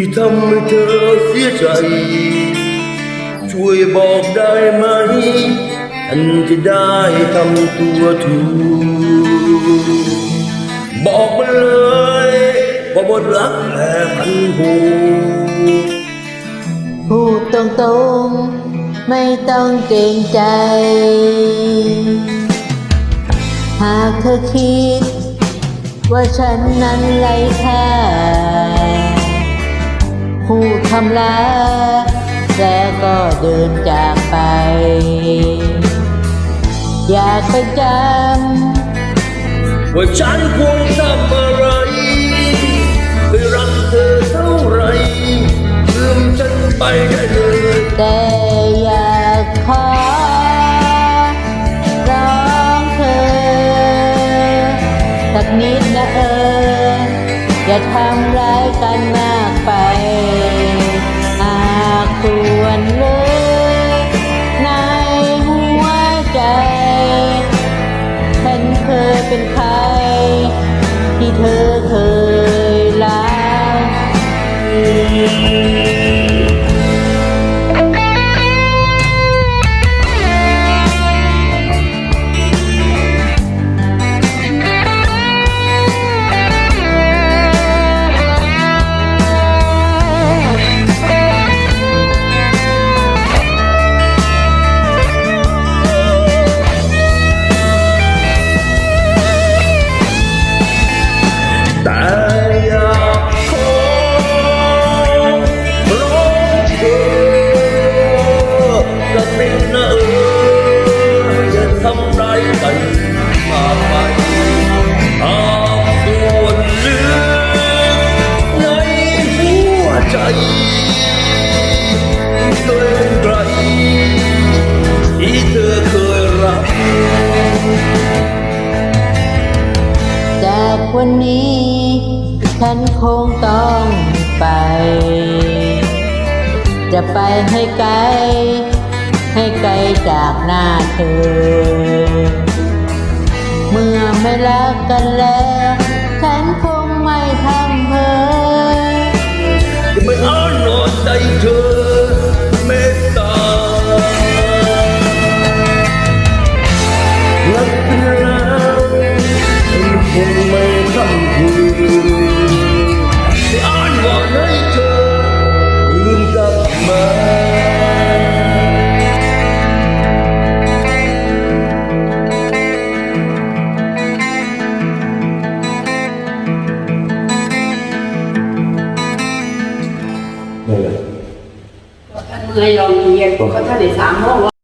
ที่ทำให้เธอเสียใจ ช่วยบอกได้ไหมฉันจะได้ทำตัวถูก บอกมาเลยว่าบทรักแพ้พันหูพูดตรงๆ ไม่ต้องเกรงใจ หากเธอคิด ว่าฉันนั้นไร้ค่า พูดคำลาแล้วก็เดินจากไป อยากไปจำว่าฉันควรทำอะไรไปรักเธอเท่าไรลืมฉันไปได้เลยแต่อยากขอร้องเธอสักนิดนะเออ อย่าทำร้ายกันมากไปหากควรเลยในหัวใจฉันเคยเป็นใคร ที่เธอเคยรัก แต่อยากขอร้องเธอสักนิดนะเอออย่าทำร้ายกันมากไปหากส่วนลึกในหัวใจเกินไกลที่เธอเคยรัก จากวันนี้ ฉันคงต้องไป จะไปให้ไกล ให้ไกลจากหน้าเธอ เมื่อไม่รักกันแล้ว ฉันคงไม่ทำ เมื่อยลองเรียนก็ท่านได้สามโมง